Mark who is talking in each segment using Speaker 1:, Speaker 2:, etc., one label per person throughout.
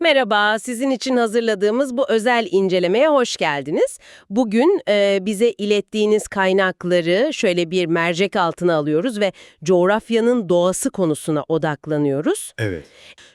Speaker 1: Merhaba, sizin için hazırladığımız bu özel incelemeye hoş geldiniz. Bugün e, bize ilettiğiniz kaynakları şöyle bir mercek altına alıyoruz ve coğrafyanın doğası konusuna odaklanıyoruz.
Speaker 2: Evet.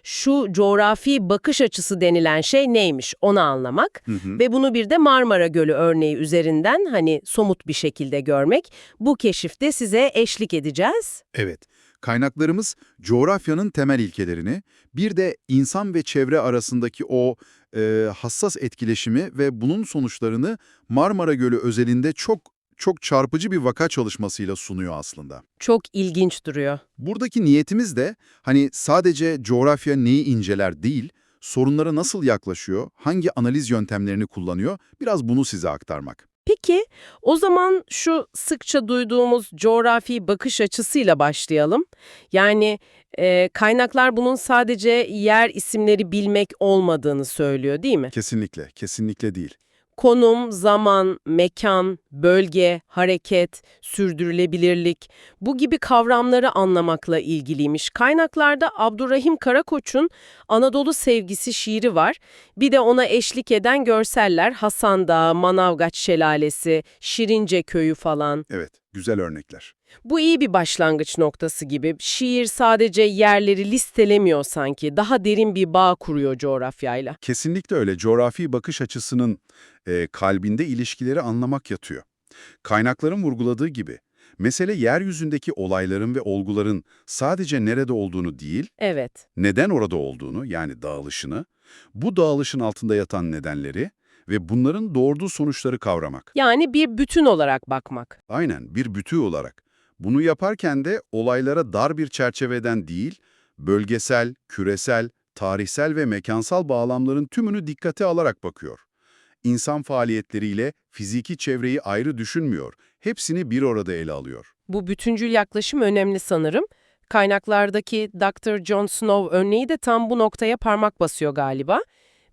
Speaker 1: Şu coğrafi bakış açısı denilen şey neymiş onu anlamak ve bunu bir de Marmara Gölü örneği üzerinden hani somut bir şekilde görmek. Bu keşifte size eşlik edeceğiz.
Speaker 2: Evet. Kaynaklarımız coğrafyanın temel ilkelerini, bir de insan ve çevre arasındaki o e, hassas etkileşimi ve bunun sonuçlarını Marmara Gölü özelinde çok çok çarpıcı bir vaka çalışmasıyla sunuyor aslında.
Speaker 1: Çok ilginç duruyor.
Speaker 2: Buradaki niyetimiz de hani sadece coğrafya neyi inceler değil, sorunlara nasıl yaklaşıyor, hangi analiz yöntemlerini kullanıyor, biraz bunu size aktarmak.
Speaker 1: Peki, o zaman şu sıkça duyduğumuz coğrafi bakış açısıyla başlayalım. Yani e, kaynaklar bunun sadece yer isimleri bilmek olmadığını söylüyor değil mi?
Speaker 2: Kesinlikle, kesinlikle değil.
Speaker 1: Konum, zaman, mekan, bölge, hareket, sürdürülebilirlik bu gibi kavramları anlamakla ilgiliymiş. Kaynaklarda Abdurrahim Karakoç'un Anadolu Sevgisi şiiri var. Bir de ona eşlik eden görseller Hasan Dağı, Manavgat Şelalesi, Şirince Köyü falan.
Speaker 2: Evet, güzel örnekler.
Speaker 1: Bu iyi bir başlangıç noktası gibi. Şiir sadece yerleri listelemiyor sanki. Daha derin bir bağ kuruyor coğrafyayla.
Speaker 2: Kesinlikle öyle. Coğrafi bakış açısının e, kalbinde ilişkileri anlamak yatıyor. Kaynakların vurguladığı gibi, mesele yeryüzündeki olayların ve olguların sadece nerede olduğunu değil,
Speaker 1: Evet.
Speaker 2: neden orada olduğunu yani dağılışını, bu dağılışın altında yatan nedenleri ve bunların doğurduğu sonuçları kavramak.
Speaker 1: Yani bir bütün olarak bakmak.
Speaker 2: Aynen bir bütü olarak. Bunu yaparken de olaylara dar bir çerçeveden değil, bölgesel, küresel, tarihsel ve mekansal bağlamların tümünü dikkate alarak bakıyor. İnsan faaliyetleriyle fiziki çevreyi ayrı düşünmüyor, hepsini bir orada ele alıyor.
Speaker 1: Bu bütüncül yaklaşım önemli sanırım. Kaynaklardaki Dr. John Snow örneği de tam bu noktaya parmak basıyor galiba.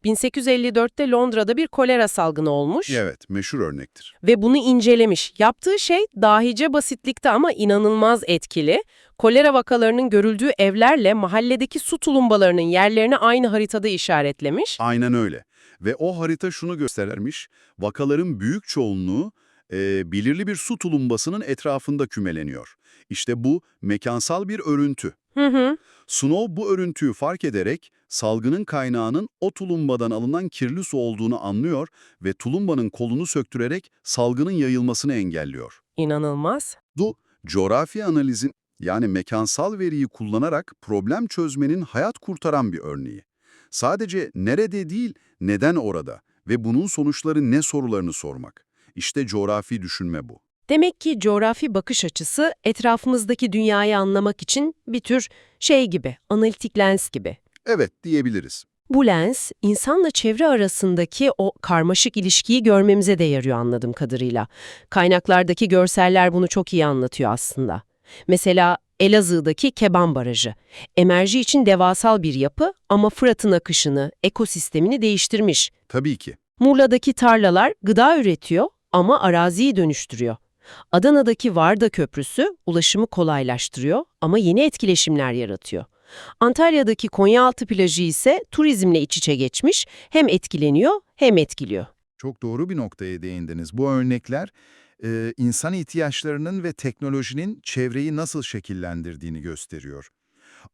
Speaker 1: 1854'te Londra'da bir kolera salgını olmuş
Speaker 2: Evet, meşhur örnektir.
Speaker 1: ve bunu incelemiş. Yaptığı şey dahice basitlikte ama inanılmaz etkili. Kolera vakalarının görüldüğü evlerle mahalledeki su tulumbalarının yerlerini aynı haritada işaretlemiş.
Speaker 2: Aynen öyle. Ve o harita şunu göstermiş, vakaların büyük çoğunluğu e, belirli bir su tulumbasının etrafında kümeleniyor. İşte bu mekansal bir örüntü.
Speaker 1: Hı hı.
Speaker 2: Snow bu örüntüyü fark ederek salgının kaynağının o tulumbadan alınan kirli su olduğunu anlıyor ve tulumbanın kolunu söktürerek salgının yayılmasını engelliyor.
Speaker 1: İnanılmaz.
Speaker 2: Bu coğrafya analizin yani mekansal veriyi kullanarak problem çözmenin hayat kurtaran bir örneği. Sadece nerede değil, neden orada ve bunun sonuçları ne sorularını sormak. İşte coğrafi düşünme bu.
Speaker 1: Demek ki coğrafi bakış açısı etrafımızdaki dünyayı anlamak için bir tür şey gibi, analitik lens gibi.
Speaker 2: Evet diyebiliriz.
Speaker 1: Bu lens, insanla çevre arasındaki o karmaşık ilişkiyi görmemize de yarıyor anladığım kadarıyla. Kaynaklardaki görseller bunu çok iyi anlatıyor aslında. Mesela Elazığ'daki Keban Barajı. Emerji için devasal bir yapı ama Fırat'ın akışını, ekosistemini değiştirmiş.
Speaker 2: Tabii ki.
Speaker 1: Muğla'daki tarlalar gıda üretiyor ama araziyi dönüştürüyor. Adana'daki Varda Köprüsü ulaşımı kolaylaştırıyor ama yeni etkileşimler yaratıyor. Antalya'daki Konyaaltı plajı ise turizmle iç içe geçmiş, hem etkileniyor hem etkiliyor.
Speaker 3: Çok doğru bir noktaya değindiniz. Bu örnekler e, insan ihtiyaçlarının ve teknolojinin çevreyi nasıl şekillendirdiğini gösteriyor.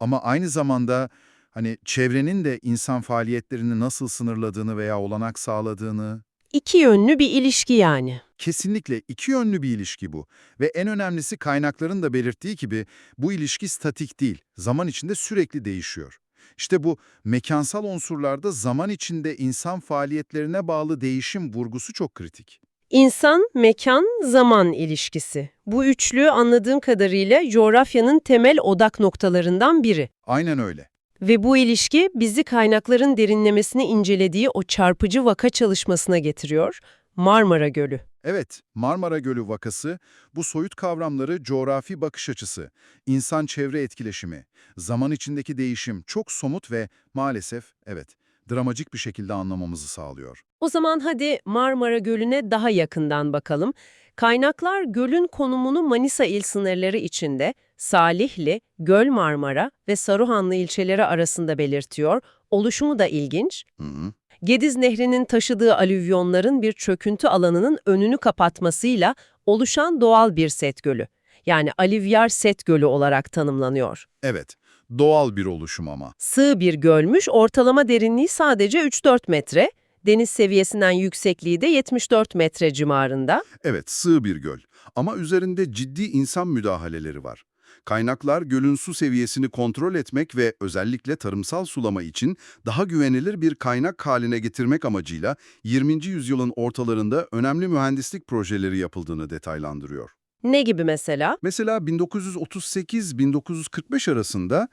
Speaker 3: Ama aynı zamanda hani çevrenin de insan faaliyetlerini nasıl sınırladığını veya olanak sağladığını
Speaker 1: İki yönlü bir ilişki yani.
Speaker 3: kesinlikle iki yönlü bir ilişki bu. Ve en önemlisi kaynakların da belirttiği gibi bu ilişki statik değil, zaman içinde sürekli değişiyor. İşte bu mekansal unsurlarda zaman içinde insan faaliyetlerine bağlı değişim vurgusu çok kritik.
Speaker 1: İnsan, mekan, zaman ilişkisi. Bu üçlü anladığım kadarıyla coğrafyanın temel odak noktalarından biri.
Speaker 3: Aynen öyle.
Speaker 1: Ve bu ilişki bizi kaynakların derinlemesine incelediği o çarpıcı vaka çalışmasına getiriyor. Marmara Gölü.
Speaker 3: Evet, Marmara Gölü vakası, bu soyut kavramları coğrafi bakış açısı, insan-çevre etkileşimi, zaman içindeki değişim çok somut ve maalesef, evet, dramacik bir şekilde anlamamızı sağlıyor.
Speaker 1: O zaman hadi Marmara Gölü'ne daha yakından bakalım. Kaynaklar gölün konumunu Manisa il sınırları içinde Salihli, Göl Marmara ve Saruhanlı ilçeleri arasında belirtiyor. Oluşumu da ilginç.
Speaker 2: Hı hı.
Speaker 1: Gediz Nehri'nin taşıdığı alüvyonların bir çöküntü alanının önünü kapatmasıyla oluşan doğal bir set gölü. Yani Alivyar Set Gölü olarak tanımlanıyor.
Speaker 2: Evet, doğal bir oluşum ama.
Speaker 1: Sığ bir gölmüş, ortalama derinliği sadece 3-4 metre, deniz seviyesinden yüksekliği de 74 metre civarında.
Speaker 2: Evet, sığ bir göl. Ama üzerinde ciddi insan müdahaleleri var. Kaynaklar gölün su seviyesini kontrol etmek ve özellikle tarımsal sulama için daha güvenilir bir kaynak haline getirmek amacıyla 20. yüzyılın ortalarında önemli mühendislik projeleri yapıldığını detaylandırıyor.
Speaker 1: Ne gibi mesela?
Speaker 2: Mesela 1938-1945 arasında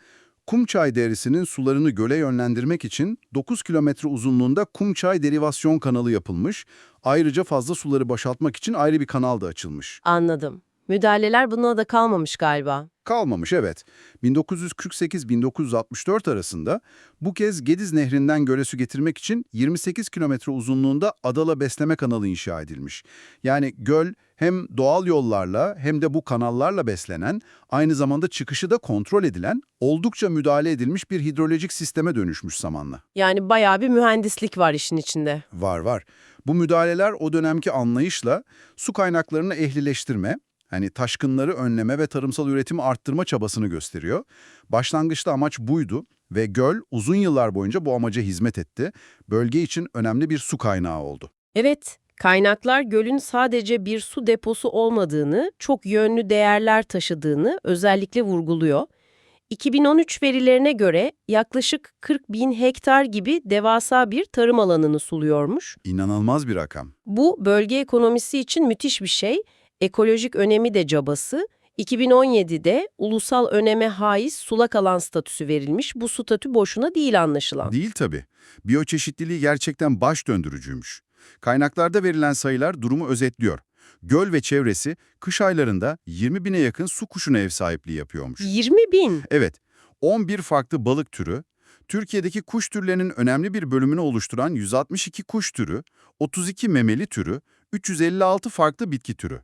Speaker 2: Kumçay derisinin sularını göle yönlendirmek için 9 kilometre uzunluğunda Kumçay derivasyon kanalı yapılmış, ayrıca fazla suları boşaltmak için ayrı bir kanal da açılmış.
Speaker 1: Anladım. Müdahaleler buna da kalmamış galiba.
Speaker 2: Kalmamış evet. 1948-1964 arasında bu kez Gediz Nehri'nden göle su getirmek için 28 kilometre uzunluğunda Adala Besleme Kanalı inşa edilmiş. Yani göl hem doğal yollarla hem de bu kanallarla beslenen, aynı zamanda çıkışı da kontrol edilen, oldukça müdahale edilmiş bir hidrolojik sisteme dönüşmüş zamanla.
Speaker 1: Yani bayağı bir mühendislik var işin içinde.
Speaker 2: Var var. Bu müdahaleler o dönemki anlayışla su kaynaklarını ehlileştirme, hani taşkınları önleme ve tarımsal üretimi arttırma çabasını gösteriyor. Başlangıçta amaç buydu ve göl uzun yıllar boyunca bu amaca hizmet etti. Bölge için önemli bir su kaynağı oldu.
Speaker 1: Evet, kaynaklar gölün sadece bir su deposu olmadığını, çok yönlü değerler taşıdığını özellikle vurguluyor. 2013 verilerine göre yaklaşık 40 bin hektar gibi devasa bir tarım alanını suluyormuş.
Speaker 2: İnanılmaz bir rakam.
Speaker 1: Bu bölge ekonomisi için müthiş bir şey. Ekolojik önemi de cabası. 2017'de ulusal öneme haiz sulak alan statüsü verilmiş. Bu statü boşuna değil anlaşılan.
Speaker 2: Değil tabii. Biyoçeşitliliği gerçekten baş döndürücüymüş. Kaynaklarda verilen sayılar durumu özetliyor. Göl ve çevresi kış aylarında 20 bine yakın su kuşuna ev sahipliği yapıyormuş.
Speaker 1: 20 bin.
Speaker 2: Evet, 11 farklı balık türü, Türkiye'deki kuş türlerinin önemli bir bölümünü oluşturan 162 kuş türü, 32 memeli türü, 356 farklı bitki türü.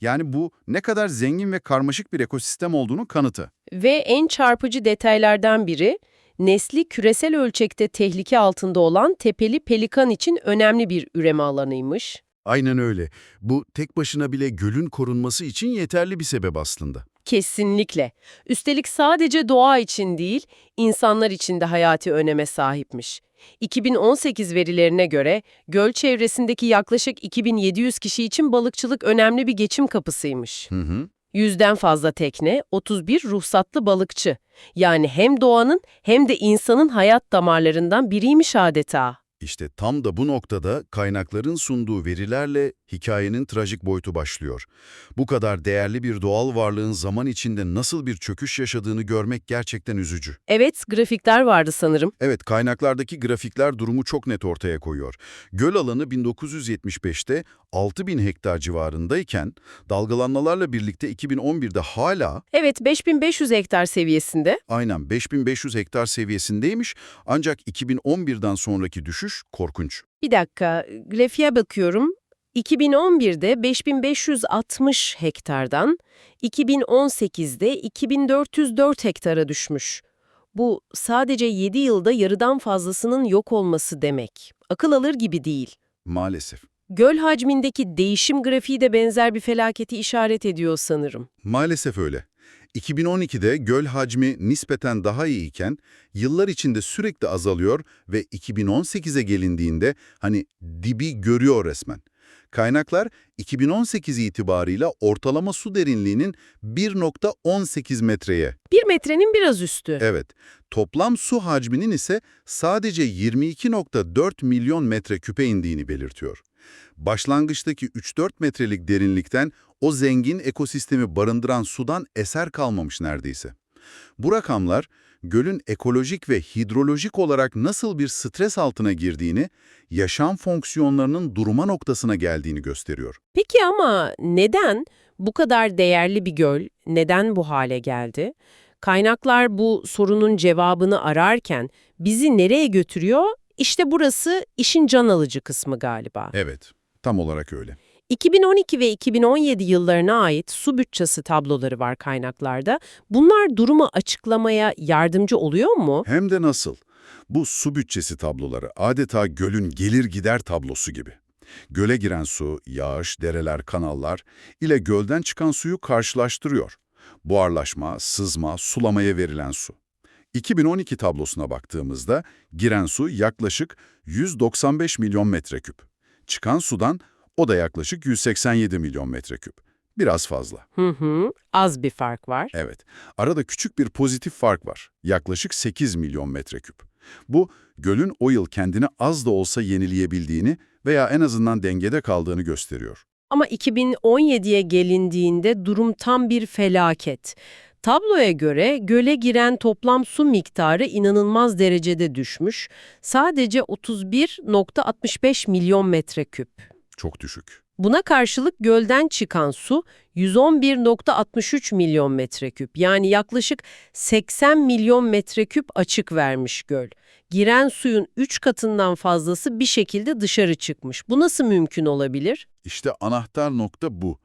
Speaker 2: Yani bu ne kadar zengin ve karmaşık bir ekosistem olduğunu kanıtı.
Speaker 1: Ve en çarpıcı detaylardan biri, nesli küresel ölçekte tehlike altında olan tepeli pelikan için önemli bir üreme alanıymış.
Speaker 2: Aynen öyle. Bu tek başına bile gölün korunması için yeterli bir sebep aslında.
Speaker 1: Kesinlikle. Üstelik sadece doğa için değil, insanlar için de hayati öneme sahipmiş. 2018 verilerine göre göl çevresindeki yaklaşık 2700 kişi için balıkçılık önemli bir geçim kapısıymış.
Speaker 2: Hı hı.
Speaker 1: Yüzden fazla tekne, 31 ruhsatlı balıkçı. Yani hem doğanın hem de insanın hayat damarlarından biriymiş adeta.
Speaker 2: İşte tam da bu noktada kaynakların sunduğu verilerle hikayenin trajik boyutu başlıyor. Bu kadar değerli bir doğal varlığın zaman içinde nasıl bir çöküş yaşadığını görmek gerçekten üzücü.
Speaker 1: Evet, grafikler vardı sanırım.
Speaker 2: Evet, kaynaklardaki grafikler durumu çok net ortaya koyuyor. Göl alanı 1975'te 6000 hektar civarındayken dalgalanmalarla birlikte 2011'de hala
Speaker 1: Evet, 5500 hektar seviyesinde.
Speaker 2: aynen 5500 hektar seviyesindeymiş ancak 2011'den sonraki düşüş korkunç.
Speaker 1: Bir dakika, grafiğe bakıyorum. 2011'de 5560 hektardan 2018'de 2404 hektara düşmüş. Bu sadece 7 yılda yarıdan fazlasının yok olması demek. Akıl alır gibi değil.
Speaker 2: Maalesef.
Speaker 1: Göl hacmindeki değişim grafiği de benzer bir felaketi işaret ediyor sanırım.
Speaker 2: Maalesef öyle. 2012'de göl hacmi nispeten daha iyiyken yıllar içinde sürekli azalıyor ve 2018'e gelindiğinde hani dibi görüyor resmen. Kaynaklar 2018 itibarıyla ortalama su derinliğinin 1.18 metreye,
Speaker 1: Bir metrenin biraz üstü.
Speaker 2: evet toplam su hacminin ise sadece 22.4 milyon metreküpe indiğini belirtiyor. Başlangıçtaki 3-4 metrelik derinlikten o zengin ekosistemi barındıran sudan eser kalmamış neredeyse. Bu rakamlar gölün ekolojik ve hidrolojik olarak nasıl bir stres altına girdiğini, yaşam fonksiyonlarının durma noktasına geldiğini gösteriyor.
Speaker 1: Peki ama neden bu kadar değerli bir göl neden bu hale geldi? Kaynaklar bu sorunun cevabını ararken bizi nereye götürüyor? İşte burası işin can alıcı kısmı galiba.
Speaker 2: Evet, tam olarak öyle.
Speaker 1: 2012 ve 2017 yıllarına ait su bütçesi tabloları var kaynaklarda. Bunlar durumu açıklamaya yardımcı oluyor mu?
Speaker 2: Hem de nasıl? Bu su bütçesi tabloları adeta gölün gelir gider tablosu gibi. Göle giren su, yağış, dereler, kanallar ile gölden çıkan suyu karşılaştırıyor. Buharlaşma, sızma, sulamaya verilen su. 2012 tablosuna baktığımızda giren su yaklaşık 195 milyon metreküp. Çıkan sudan o da yaklaşık 187 milyon metreküp. Biraz fazla.
Speaker 1: Hı hı, az bir fark var.
Speaker 2: Evet, arada küçük bir pozitif fark var. Yaklaşık 8 milyon metreküp. Bu, gölün o yıl kendini az da olsa yenileyebildiğini veya en azından dengede kaldığını gösteriyor.
Speaker 1: Ama 2017'ye gelindiğinde durum tam bir felaket. Tabloya göre göle giren toplam su miktarı inanılmaz derecede düşmüş. Sadece 31.65 milyon metreküp.
Speaker 2: Çok düşük.
Speaker 1: Buna karşılık gölden çıkan su 111.63 milyon metreküp. Yani yaklaşık 80 milyon metreküp açık vermiş göl. Giren suyun 3 katından fazlası bir şekilde dışarı çıkmış. Bu nasıl mümkün olabilir?
Speaker 2: İşte anahtar nokta bu.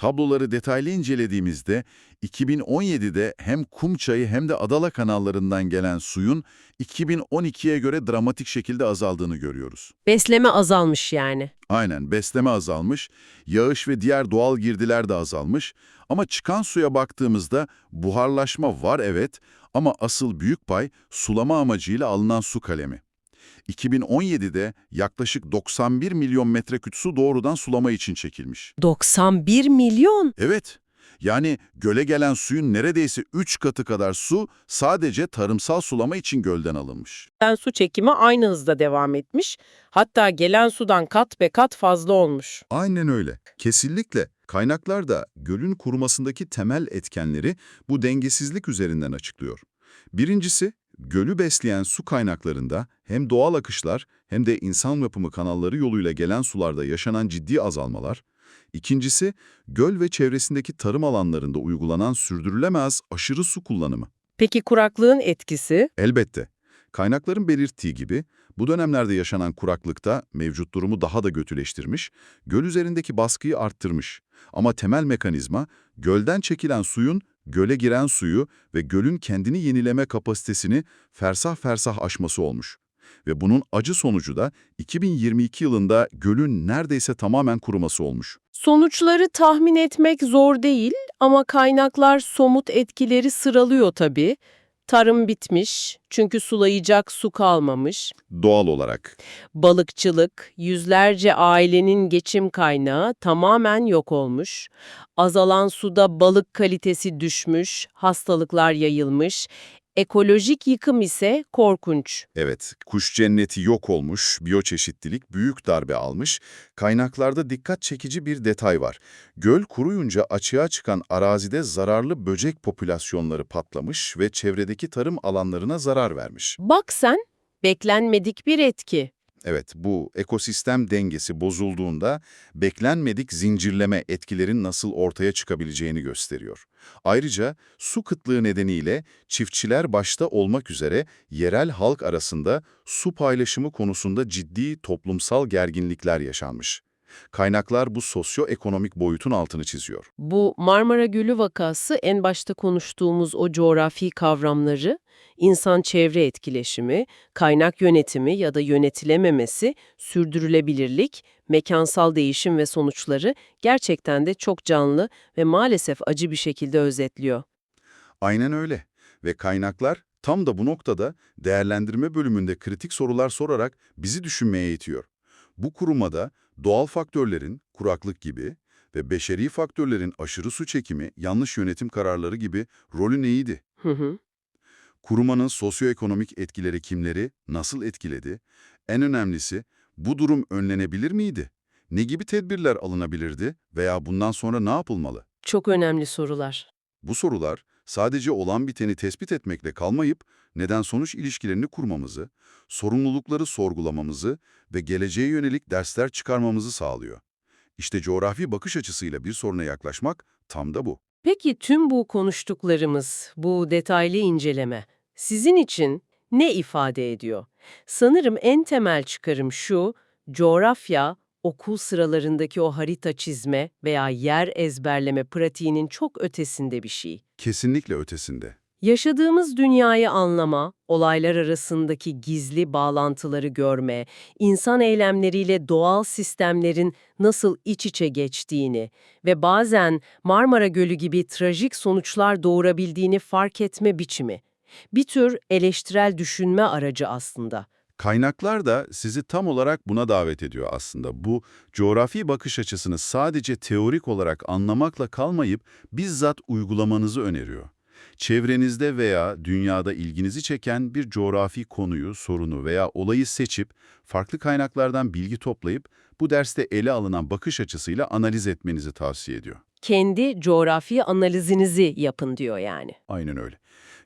Speaker 2: Tabloları detaylı incelediğimizde 2017'de hem Kumçayı hem de Adala kanallarından gelen suyun 2012'ye göre dramatik şekilde azaldığını görüyoruz.
Speaker 1: Besleme azalmış yani.
Speaker 2: Aynen besleme azalmış, yağış ve diğer doğal girdiler de azalmış ama çıkan suya baktığımızda buharlaşma var evet ama asıl büyük pay sulama amacıyla alınan su kalemi. 2017'de yaklaşık 91 milyon metreküp su doğrudan sulama için çekilmiş.
Speaker 1: 91 milyon.
Speaker 2: Evet, yani göle gelen suyun neredeyse 3 katı kadar su sadece tarımsal sulama için gölden alınmış.
Speaker 4: gelen su çekimi aynı hızda devam etmiş. Hatta gelen sudan kat be kat fazla olmuş.
Speaker 2: Aynen öyle. Kesinlikle. Kaynaklar da gölün kurumasındaki temel etkenleri bu dengesizlik üzerinden açıklıyor. Birincisi, gölü besleyen su kaynaklarında hem doğal akışlar hem de insan yapımı kanalları yoluyla gelen sularda yaşanan ciddi azalmalar. İkincisi, göl ve çevresindeki tarım alanlarında uygulanan sürdürülemez aşırı su kullanımı.
Speaker 4: Peki kuraklığın etkisi?
Speaker 2: Elbette. Kaynakların belirttiği gibi bu dönemlerde yaşanan kuraklıkta mevcut durumu daha da kötüleştirmiş, göl üzerindeki baskıyı arttırmış. Ama temel mekanizma gölden çekilen suyun göle giren suyu ve gölün kendini yenileme kapasitesini fersah fersah aşması olmuş. Ve bunun acı sonucu da 2022 yılında gölün neredeyse tamamen kuruması olmuş.
Speaker 1: Sonuçları tahmin etmek zor değil ama kaynaklar somut etkileri sıralıyor tabii. Tarım bitmiş çünkü sulayacak su kalmamış.
Speaker 2: Doğal olarak.
Speaker 1: Balıkçılık, yüzlerce ailenin geçim kaynağı tamamen yok olmuş. Azalan suda balık kalitesi düşmüş, hastalıklar yayılmış. Ekolojik yıkım ise korkunç.
Speaker 2: Evet, kuş cenneti yok olmuş, biyoçeşitlilik büyük darbe almış. Kaynaklarda dikkat çekici bir detay var. Göl kuruyunca açığa çıkan arazide zararlı böcek popülasyonları patlamış ve çevredeki tarım alanlarına zarar vermiş.
Speaker 1: Bak sen, beklenmedik bir etki.
Speaker 2: Evet, bu ekosistem dengesi bozulduğunda beklenmedik zincirleme etkilerin nasıl ortaya çıkabileceğini gösteriyor. Ayrıca su kıtlığı nedeniyle çiftçiler başta olmak üzere yerel halk arasında su paylaşımı konusunda ciddi toplumsal gerginlikler yaşanmış. Kaynaklar bu sosyoekonomik boyutun altını çiziyor.
Speaker 1: Bu Marmara Gölü vakası en başta konuştuğumuz o coğrafi kavramları, insan-çevre etkileşimi, kaynak yönetimi ya da yönetilememesi, sürdürülebilirlik, mekansal değişim ve sonuçları gerçekten de çok canlı ve maalesef acı bir şekilde özetliyor.
Speaker 2: Aynen öyle. Ve kaynaklar tam da bu noktada değerlendirme bölümünde kritik sorular sorarak bizi düşünmeye itiyor. Bu kurumada doğal faktörlerin, kuraklık gibi ve beşeri faktörlerin aşırı su çekimi, yanlış yönetim kararları gibi rolü neydi?
Speaker 1: Hı hı.
Speaker 2: Kurumanın sosyoekonomik etkileri kimleri, nasıl etkiledi? En önemlisi, bu durum önlenebilir miydi? Ne gibi tedbirler alınabilirdi veya bundan sonra ne yapılmalı?
Speaker 1: Çok önemli sorular.
Speaker 2: Bu sorular sadece olan biteni tespit etmekle kalmayıp neden-sonuç ilişkilerini kurmamızı, sorumlulukları sorgulamamızı ve geleceğe yönelik dersler çıkarmamızı sağlıyor. İşte coğrafi bakış açısıyla bir soruna yaklaşmak tam da bu.
Speaker 1: Peki tüm bu konuştuklarımız, bu detaylı inceleme sizin için ne ifade ediyor? Sanırım en temel çıkarım şu, coğrafya okul sıralarındaki o harita çizme veya yer ezberleme pratiğinin çok ötesinde bir şey.
Speaker 2: Kesinlikle ötesinde.
Speaker 1: Yaşadığımız dünyayı anlama, olaylar arasındaki gizli bağlantıları görme, insan eylemleriyle doğal sistemlerin nasıl iç içe geçtiğini ve bazen Marmara Gölü gibi trajik sonuçlar doğurabildiğini fark etme biçimi. Bir tür eleştirel düşünme aracı aslında.
Speaker 2: Kaynaklar da sizi tam olarak buna davet ediyor aslında. Bu coğrafi bakış açısını sadece teorik olarak anlamakla kalmayıp bizzat uygulamanızı öneriyor. Çevrenizde veya dünyada ilginizi çeken bir coğrafi konuyu, sorunu veya olayı seçip farklı kaynaklardan bilgi toplayıp bu derste ele alınan bakış açısıyla analiz etmenizi tavsiye ediyor.
Speaker 1: Kendi coğrafi analizinizi yapın diyor yani.
Speaker 2: Aynen öyle.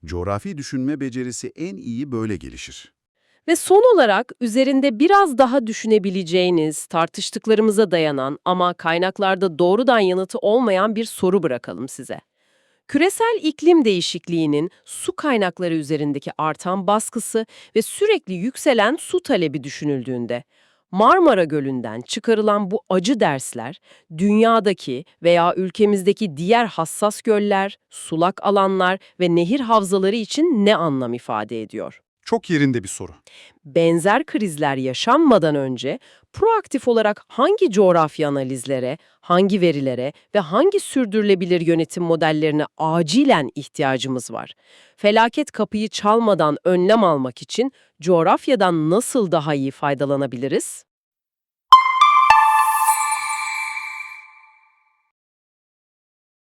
Speaker 2: Coğrafi düşünme becerisi en iyi böyle gelişir.
Speaker 1: Ve son olarak üzerinde biraz daha düşünebileceğiniz, tartıştıklarımıza dayanan ama kaynaklarda doğrudan yanıtı olmayan bir soru bırakalım size. Küresel iklim değişikliğinin su kaynakları üzerindeki artan baskısı ve sürekli yükselen su talebi düşünüldüğünde, Marmara Gölü'nden çıkarılan bu acı dersler, dünyadaki veya ülkemizdeki diğer hassas göller, sulak alanlar ve nehir havzaları için ne anlam ifade ediyor?
Speaker 5: Çok yerinde bir soru.
Speaker 1: benzer krizler yaşanmadan önce proaktif olarak hangi coğrafya analizlere, hangi verilere ve hangi sürdürülebilir yönetim modellerine acilen ihtiyacımız var? Felaket kapıyı çalmadan önlem almak için coğrafyadan nasıl daha iyi faydalanabiliriz?